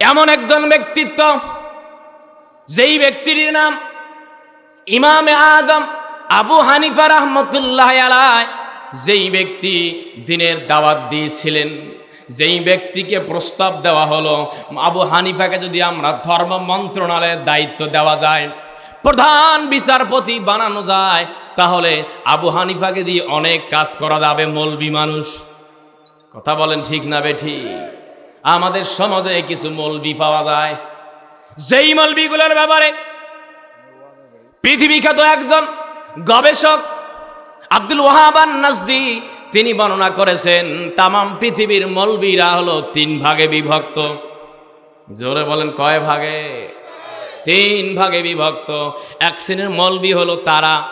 এমন একজন ব্যক্তিত্ব, যেই ব্যক্তির নাম ইমামে আদম আবু হানিফা রহমতুল্লাহ যেই ব্যক্তি দিনের দাওয়াত দিয়েছিলেন, যেই ব্যক্তিকে প্রস্তাব দেওয়া হলো। আবু হানিফাকে যদি আমরা ধর্ম মন্ত্রণালয়ের দায়িত্ব দেওয়া যায়, প্রধান বিচারপতি বানানো যায়, তাহলে আবু হানিফাকে দিয়ে অনেক কাজ করা যাবে মলবি মানুষ। কথা বলেন ঠিক না বেঠি আমাদের সমাজে কিছু মলবি পাওয়া যায়। যেই মলবিগুলোর ব্যাপারে পৃথিবী খ্যাত একজন গবেষক আব্দুল ওয়াহাবান নাজদি তিনি বর্ণনা করেছেন, তামাম পৃথিবীর মলবিরা হলো তিন ভাগে বিভক্ত। জোরে বলেন, কয় ভাগে? তিন ভাগে বিভক্ত। এক শ্রেণির মলবি হলো তারা।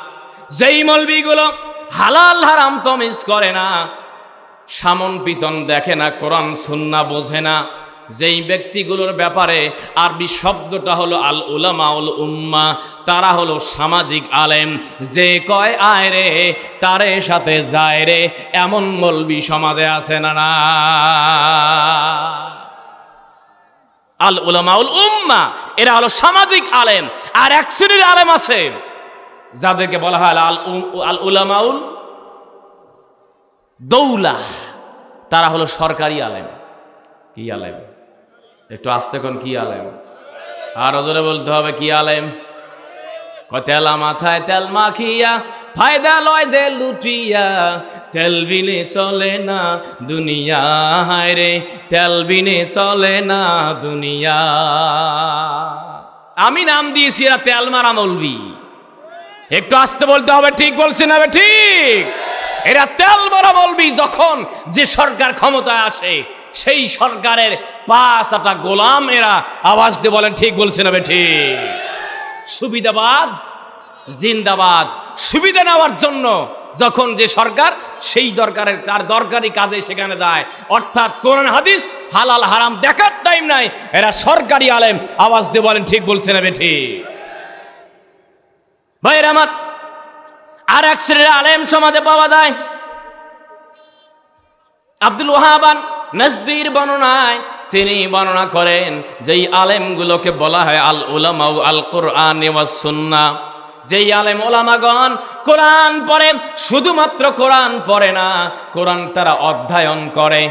যেই মলবিগুলো হালাল হারাম তমিজ করে না সামন পিছন দেখে না, কোরআন, সুন্না বোঝে না। যেই ব্যক্তিগুলোর ব্যাপারে আরবি শব্দটা হলো আল উলামাউল উম্মা, তারা হলো সামাজিক আলেম। যে কয়, আয় রে, তারে সাথে যায় রে, এমন মলবি সমাজে আছে না না। আল উলামাউল উম্মা, এরা হলো সামাজিক আলেম। আর এক শ্রেণির আলেম আছে, যাদেরকে বলা হয় আল আল উলামাউল দৌলা তারা হলো সরকারি আলেম। কি আলেম? একটু আস্তে কোন কি আলেম? আর ওজনে বলতে হবে কি আলেম? কয়, তেলা মাথায় তেল মাখিয়া, ফায়দা লয় দে লুটিয়া, তেল বিনে চলে না দুনিয়া রে, তেল বিনে চলে না দুনিয়া। আমি নাম দিয়েছি এরা তেল মারা মলবি। একটু আসতে বলতে হবে, ঠিক বলছি না ঠিক? এরা তেল মারা বলবি যখন যে সরকার ক্ষমতায় আসে, সেই সরকারের পাঁচ আটা গোলাম এরা আওয়াজ দিয়ে বলেন, ঠিক বলছে না ঠিক। সুবিধাবাদ, জিন্দাবাদ। সুবিধা নেওয়ার জন্য যখন যে সরকার, সেই দরকারের তার দরকারি কাজে সেখানে যায়। অর্থাৎ কোরআন, হাদিস, হালাল, হারাম দেখার টাইম নাই। এরা সরকারি আলেম, আওয়াজ দিয়ে বলেন, ঠিক বলছে না বেঠি ভাইয়ের আমার আর এক শ্রেণির আলেম সমাজে পাওয়া যায়। আব্দুল ওয়াহাবান নজদির বর্ণনায় তিনি বর্ণনা করেন, যেই আলেমগুলোকে বলা হয় আল উলামা আল কোরআন সুন্না। যেই আলেম ওলামাগণ কোরআন পড়েন, শুধুমাত্র কোরআন পড়ে না, কোরআন তারা অধ্যয়ন করে।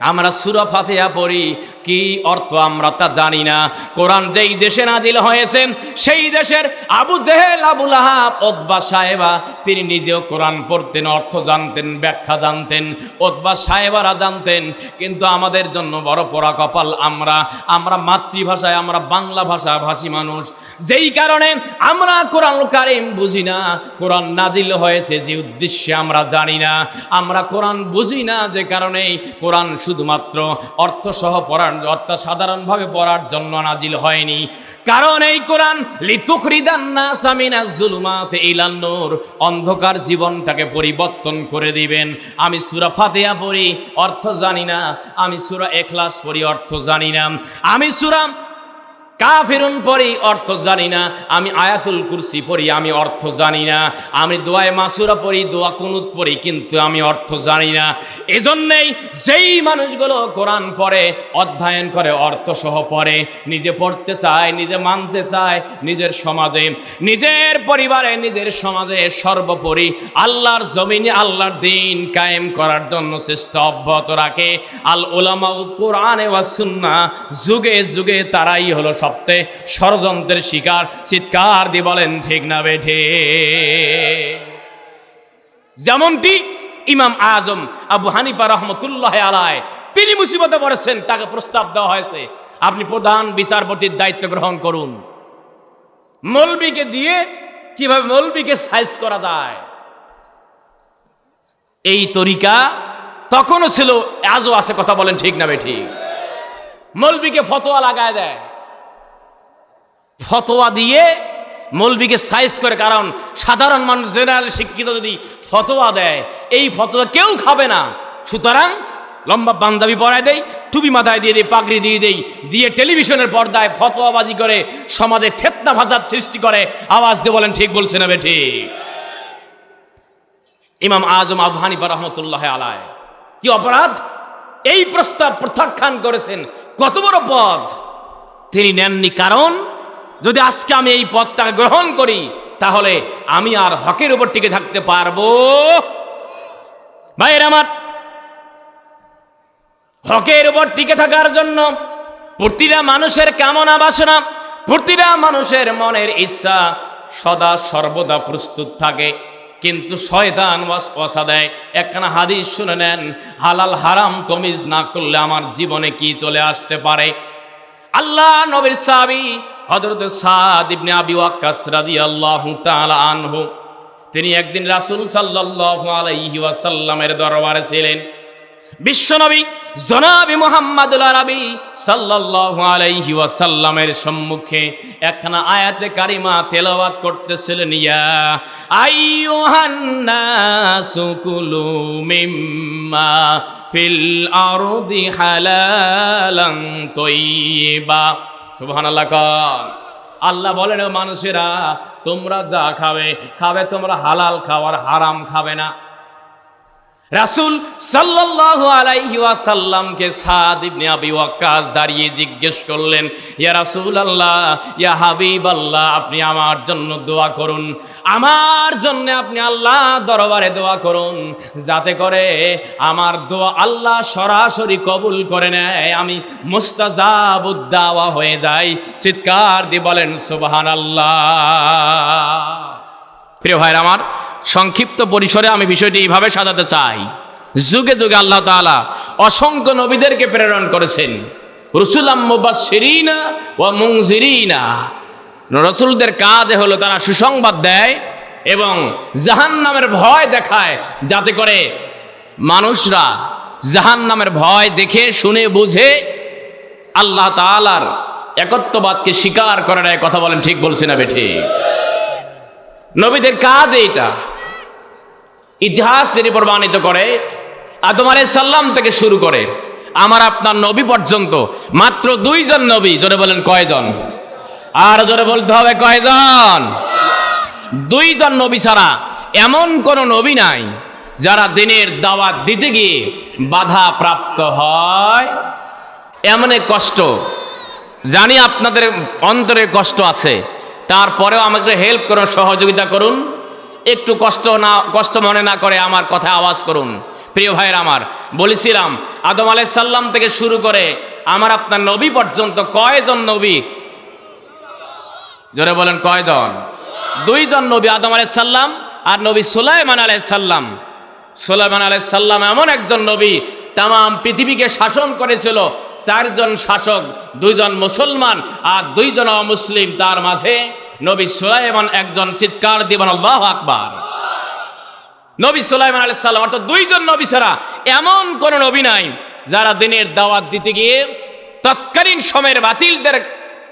আমরা সুরা ফাতেহা পড়ি, কি অর্থ আমরা তা জানি না। কোরআন যেই দেশে নাজিল হয়েছে, সেই দেশের আবু জেহেল আবুল ওতবা সাহেবা, তিনি নিজেও কোরআন পড়তেন, অর্থ জানতেন, ব্যাখ্যা জানতেন, ওতবা সাহেবারা জানতেন। কিন্তু আমাদের জন্য বড় পড়া কপাল আমরা। আমরা মাতৃভাষায়, আমরা বাংলা ভাষা ভাষী মানুষ। যেই কারণে আমরা কোরআন কারিম বুঝি না, কোরআন নাজিল হয়েছে যে উদ্দেশ্যে আমরা জানি না। আমরা কোরআন বুঝি না যে কারণেই কোরআন শুধুমাত্র অর্থ সহ পড়ার, অর্থাৎ সাধারণভাবে পড়ার জন্য নাজিল হয়নি। কারণ এই কোরআন লিতুখরিদান নাস জুলুমাত ইলান অন্ধকার জীবনটাকে পরিবর্তন করে দিবেন। আমি সুরা ফাতেয়া পড়ি, অর্থ জানি না। আমি সুরা এখলাস পড়ি, অর্থ জানি না। আমি সূরা কাফিরুন পড়ি অর্থ জানি না। আমি আয়াতুল কুরসি পড়ি, আমি অর্থ জানি না। আমি দোয়ায় মাসুরা পড়ি, দোয়া কুনুত পড়ি, কিন্তু আমি অর্থ জানি না। এজন্যেই যেই মানুষগুলো কোরআন পড়ে, অধ্যয়ন করে অর্থ সহ পড়ে, নিজে পড়তে চায়, নিজে মানতে চায়, নিজের সমাজে, নিজের পরিবারে, নিজের সমাজে সর্বোপরি আল্লাহর জমিনে আল্লাহর দিন কায়েম করার জন্য চেষ্টা অব্যাহত রাখে। আল ওলামা কোরআনে ওয়া সুন্না যুগে যুগে তারাই হলো সবচেয়ে ষড়যন্ত্রের শিকার চিৎকার দিয়ে বলেন, ঠিক না বেঠে যেমনটি ইমাম আজম আবু হানিফা রহমতুল্লাহ আলায় তিনি মুসিবতে পড়েছেন, তাকে প্রস্তাব দেওয়া হয়েছে, আপনি প্রধান বিচারপতির দায়িত্ব গ্রহণ করুন। মলবিকে দিয়ে কীভাবে মলবিকে সাইজ করা যায়? এই তরিকা তখনও ছিল, আজও আছে, কথা বলেন, ঠিক না বে, ঠিক। মলবিকে ফতোয়া লাগায় দেয়। ফতোয়া দিয়ে মৌলবীকে সাইজ করে, কারণ সাধারণ মানুষ জেনারেল শিক্ষিত যদি ফতোয়া দেয়, এই ফতোয়া কেউ খাবে না। সুতরাং লম্বা পাঞ্জাবি পরায় দেই, টুপি মাথায় দিয়ে দেই, পাগড়ি দিয়ে দেই, দিয়ে টেলিভিশনের পর্দায় ফতোয়াবাজি করে সমাজে ফেতনা ভাজার সৃষ্টি করে। আওয়াজ দিয়ে বলেন, ঠিক বলছে না বেঠি ইমাম আজম আবু হানিফা রহমতুল্লাহ আলায় কি অপরাধ? এই প্রস্তাব প্রত্যাখ্যান করেছেন। কত বড় পদ তিনি নেননি, কারণ যদি আজকে আমি এই পদটা গ্রহণ করি, তাহলে আমি আর হকের উপর টিকে থাকতে পারব। ভাইয়ের আমার, হকের উপর টিকে থাকার জন্য প্রতিটা মানুষের কামনা বাসনা, প্রতিটা মানুষের মনের ইচ্ছা সদা সর্বদা প্রস্তুত থাকে। কিন্তু শয়তান ওয়াসওয়াসা দেয়, একখানা হাদিস শুনে নেন, হালাল হারাম তমিজ না করলে আমার জীবনে কি চলে আসতে পারে? আল্লাহ নবীর সাহাবী হযরত সাদ ইবনে আবি ওয়াক্কাস রাদিয়াল্লাহু তাআলা আনহু, তিনি একদিন রাসূল সাল্লাল্লাহু আলাইহি ওয়াসাল্লামের দরবারে ছিলেন। বিশ্বনবী জনাবি মোহাম্মদুল আরবি সাল্লাল্লাহু আলাইহি ওয়াসাল্লামের সম্মুখে একখানা আয়াতে কারিমা তেলাওয়াত করতেছিলেন, ইয়া আইয়ুহান নাসু কুলু মিম্মা ফিল আরদি হালালান তয়্যিবা কন আল্লাহ বলেন মানুষেরা তোমরা যা খাবে খাবে তোমরা হালাল খাওয়ার হারাম খাবে না। রাসূল সাল্লাল্লাহু আলাইহি ওয়াসাল্লামকে সাদ ইবনে আবি ওয়াক্কাস দাঁড়িয়ে জিজ্ঞেস করলেন, ইয়া রাসূলুল্লাহ, ইয়া হাবিবাল্লাহ, আপনি আমার জন্য দোয়া করুন। আমার জন্য আপনি আল্লাহ দরবারে দোয়া করুন। যাতে করে আমার দোয়া আল্লাহ সরাসরি কবুল করে নেয়। আমি মুস্তাজাবুদ্দাওয়া হয়ে যাই। চিৎকার দিয়ে বলেন, সুবহানাল্লাহ। প্রিয় ভাইরা আমার সংক্ষিপ্ত পরিসরে আমি বিষয়টি এইভাবে সাজাতে চাই। যুগে যুগে আল্লাহ তাআলা অসংখ্য নবীদেরকে প্রেরণ করেছেন। রসুলাম ওয়া মুনজিরিনা। রসুলদের কাজ হলো তারা সুসংবাদ দেয় এবং জাহান্নামের ভয় দেখায়, যাতে করে মানুষরা জাহান্নামের ভয় দেখে, শুনে, বুঝে আল্লাহ তাআলার একত্ববাদকে স্বীকার করে নেয় কথা বলেন, ঠিক বলছি না বেঠি? নবীদের কাজ এইটা। ইতিহাস যিনি প্রমাণিত করে, আদম সাল্লাম থেকে শুরু করে, আমার আপনার নবী পর্যন্ত, মাত্র দুইজন নবী, জোরে বলেন কয়জন? আর জোরে বলতে হবে কয়জন? দুইজন নবী ছাড়া এমন কোন নবী নাই, যারা দিনের দাওয়াত দিতে গিয়ে বাধা প্রাপ্ত হয়। এমন কষ্ট, জানি আপনাদের অন্তরে কষ্ট আছে, তারপরেও আমাকে হেল্প করুন সহযোগিতা করুন। একটু কষ্ট না, কষ্ট মনে না করে আমার কথা আওয়াজ করুন। প্রিয় ভাইয়ের আমার, বলেছিলাম, আদম আলাই সাল্লাম থেকে শুরু করে আমার আপনার নবী পর্যন্ত কয়জন নবী? জোরে বলেন কয়জন? দুইজন নবী আদম আলাই সাল্লাম আর নবী সুলাইমান আলাই সাল্লাম সুলাইমান আলাই সাল্লাম এমন একজন নবী, তাম পৃথিবীকে শাসন করেছিল, চারজন শাসক, দুইজন মুসলমান আর দুইজন অমুসলিম। তার মাঝে নবী সুলাইমান একজন চিৎকার দিবেন, আল্লাহ আকবার। নবী সুলাইমান আলাইহিস সালাম, অর্থাৎ দুইজন নবী ছাড়া এমন কোন নবী নাই যারা দিনের দাওয়াত দিতে গিয়ে তৎকালীন সময়ের বাতিলদের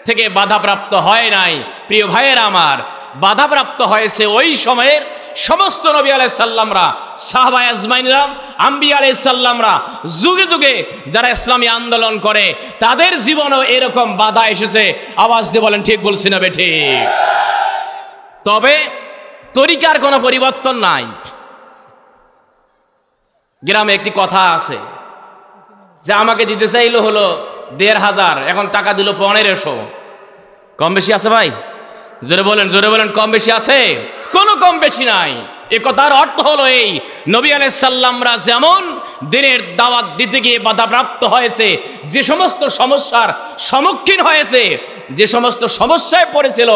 থেকে বাধাপ্রাপ্ত হয় নাই। প্রিয় ভাইয়ের আমার, বাধাপ্রাপ্ত হয়েছে ওই সময়ের সমস্ত নবী আলাইসাল্লামরা সাহবাই আজমাইনরাম আম্বি আলাইসাল্লামরা যুগে যুগে যারা ইসলামী আন্দোলন করে, তাদের জীবনেও এরকম বাধা এসেছে। আওয়াজ দিয়ে বলেন, ঠিক বলছি না বেঠি তবে তরিকার কোনো পরিবর্তন নাই। গ্রামে একটি কথা আছে, যে আমাকে দিতে চাইলো হলো দেড় হাজার, এখন টাকা দিল পনেরোশো। কম বেশি আছে ভাই? জোরে বলেন জোরে বলেন কম বেশি আছে? কোনো কম বেশি নাই। এ কথার অর্থ হলো এই। নবী আলাইসাল্লামরা যেমন দিনের দাওয়াত দিতে গিয়ে বাধাপ্রাপ্ত হয়েছে, যে সমস্ত সমস্যার সম্মুখীন হয়েছে, যে সমস্ত সমস্যায় পড়েছিল,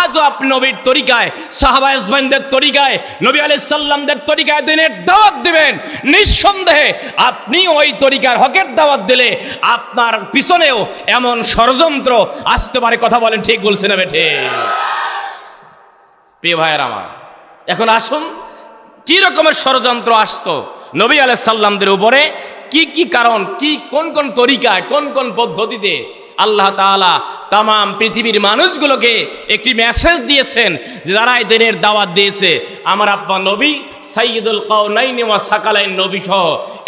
আজও আপনি নবীর তরিকায়, সাহাবা ইসমাইনদের তরিকায়, নবী আলাইসাল্লামদের তরিকায় দিনের দাওয়াত দিবেন, নিঃসন্দেহে আপনি ওই তরিকার হকের দাওয়াত দিলে আপনার পিছনেও এমন ষড়যন্ত্র আসতে পারে। কথা বলেন ঠিক বলছে না বেঠে প্রিয় ভাইয়ের আমার এখন আসুন, কি রকমের ষড়যন্ত্র আসতো নবী সাল্লামদের উপরে? কি কি কারণ, কি কোন কোন তরিকায়, কোন কোন পদ্ধতিতে আল্লাহ তাআলা তাম পৃথিবীর মানুষগুলোকে একটি মেসেজ দিয়েছেন যে যারা এই দিনের দাওয়াত দিয়েছে, আমার আব্বা নবী সাইয়দুল কাউনাইন সাকালাইন নবী সহ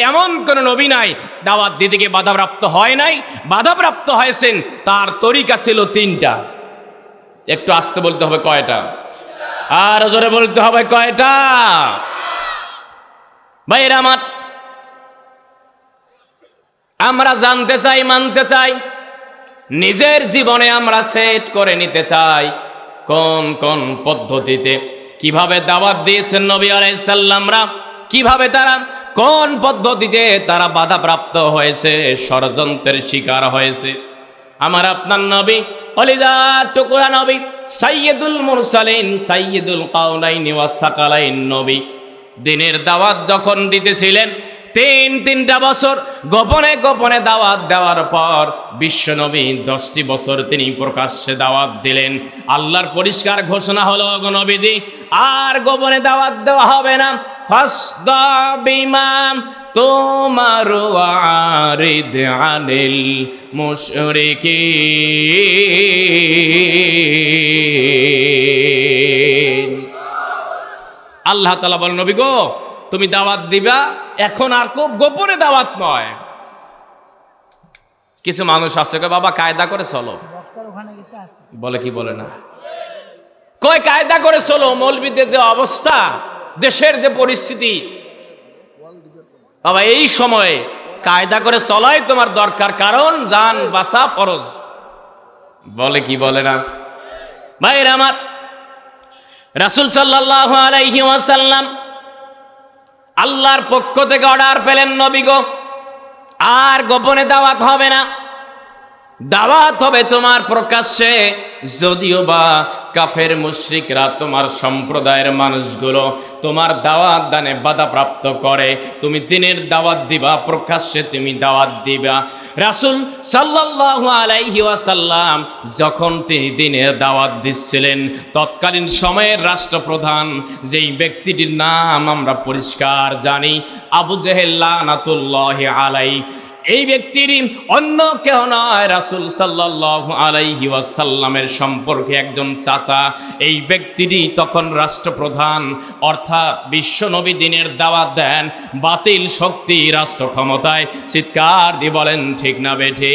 এমন কোন নবী নাই, দাওয়াত দিতে গিয়ে বাধাপ্রাপ্ত হয় নাই। বাধাপ্রাপ্ত হয়েছেন, তার তরিকা ছিল তিনটা। একটু আসতে বলতে হবে কয়টা? আর জোরে বলতে হবে কয়টা? ভাইয়েরা আমার, আমরা জানতে চাই, মানতে চাই, নিজের জীবনে আমরা সেট করে নিতে চাই কোন কোন পদ্ধতিতে। কীভাবে দাওয়াত দিয়েছেন নবী আলাইসাল্লামরা কীভাবে তারা, কোন পদ্ধতিতে তারা বাধাপ্রাপ্ত হয়েছে, ষড়যন্ত্রের শিকার হয়েছে? আমার আপনার নবী অলিদা টুকুরা নবী সাইয়্যিদুল মুরসালিন সাইয়্যিদুল কাউনাইন ওয়াস সাকালাইন নবী। দিনের দাওয়াত যখন দিতেছিলেন, তিন তিনটা বছর গোপনে গোপনে দাওয়াত দেওয়ার পর বিশ্বনবী দশটি বছর তিনি প্রকাশ্যে দাওয়াত দিলেন। আল্লাহর পরিষ্কার ঘোষণা হলো নবীজি, আর গোপনে দাওয়াত দেওয়া হবে না। বিমাম তোমার আরিদ আনিল মুশরিকিন। আল্লাহ তালা বলেন নবী গো তুমি দাওয়াত দিবা এখন আর খুব গোপনে দাওয়াত নয়। কিছু মানুষ আছে কয় বাবা কায়দা করে চলো। বলে কি বলে না? কয় কায়দা করে চলো মৌলবীদের যে অবস্থা দেশের যে পরিস্থিতি। বাবা এই সময়ে কায়দা করে চলাই তোমার দরকার কারণ জান বাসা ফরজ। বলে কি বলে না? ভাইরা আমার রাসুল সাল্লাহ আলাইহি ওয়াসাল্লাম আল্লাহর পক্ষ থেকে অর্ডার পেলেন, নবী গো, আর গোপনে দাওয়াত হবে না। দাওয়াত হবে তোমার প্রকাশ্যে। যদিও বা কাফের মুশরিকরা তোমার সম্প্রদায়ের মানুষগুলো তোমার দাওয়াত দানে বাধাপ্রাপ্ত করে। তুমি দিনের দাওয়াত দিবা, প্রকাশ্যে তুমি দাওয়াত দিবা। রাসুল সাল্লাল্লাহু আলাইহি যখন তিনি দিনের দাওয়াত দিচ্ছিলেন, তৎকালীন সময়ের রাষ্ট্রপ্রধান যেই ব্যক্তিটির নাম আমরা পরিষ্কার জানি, আবু জেহেল্লা নাতুল্লাহ আলাই এই ব্যক্তির অন্য কেহ নয় রাসুল সাল্লাহ আলাইহি ওয়াসাল্লামের সম্পর্কে একজন চাচা। এই ব্যক্তিটি তখন রাষ্ট্রপ্রধান, অর্থাৎ বিশ্বনবী দিনের দাওয়াত দেন, বাতিল শক্তি রাষ্ট্র ক্ষমতায়। চিৎকার দিয়ে বলেন, ঠিক না বেঠে।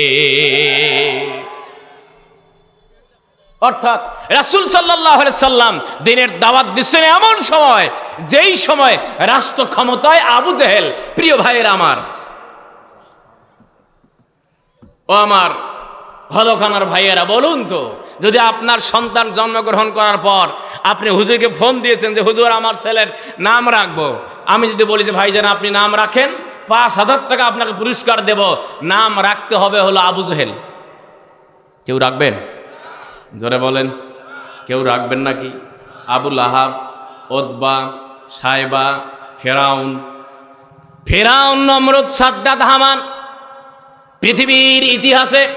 অর্থাৎ রাসুল সাল্লাহ সাল্লাম দিনের দাওয়াত দিচ্ছেন এমন সময়, যেই সময় রাষ্ট্র ক্ষমতায় আবু জেহেল, প্রিয় ভাইয়ের আমার ও আমার হলখানার ভাইয়েরা, বলুন তো, যদি আপনার সন্তান জন্মগ্রহণ করার পর আপনি হুজুরকে ফোন দিয়েছেন যে, হুজুর, আমার ছেলের নাম রাখব। আমি যদি বলি যে, ভাইজান, আপনি নাম রাখেন, পাঁচ হাজার টাকা আপনাকে পুরস্কার দেব। নাম রাখতে হবে হলো আবু জহেল। কেউ রাখবেন? জোরে বলেন। কেউ রাখবেন নাকি? আবুল আহাব ওদবা সাইবা, ফেরাউন। ফেরাউন, নমরুদ, সাদ্দাত, হামান। পৃথিবীর ইতিহাসে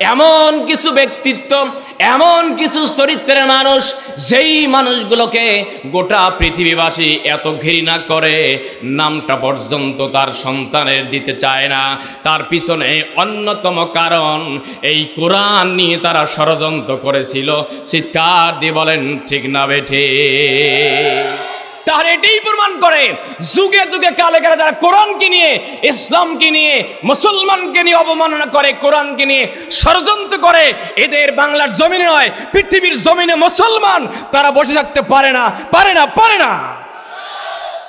এমন কিছু ব্যক্তিত্ব, এমন কিছু চরিত্রের মানুষ, যেই মানুষগুলোকে গোটা পৃথিবীবাসী এত ঘৃণা করে, নামটা পর্যন্ত তার সন্তানের দিতে চায় না। তার পিছনে অন্যতম কারণ, এই কোরআন নিয়ে তারা ষড়যন্ত্র করেছিল। চিৎকার দিয়ে বলেন, ঠিক না বেঠে। তাহলে এটাই প্রমাণ করে, যুগে যুগে কালে কালে যারা কোরআনকে নিয়ে, ইসলামকে নিয়ে, মুসলমানকে নিয়ে অবমাননা করে, কোরআনকে নিয়ে ষড়যন্ত্র করে। এদের বাংলার জমিনে নয়, পৃথিবীর জমিনে মুসলমান, তারা বসে থাকতে পারে না পারে না পারে না।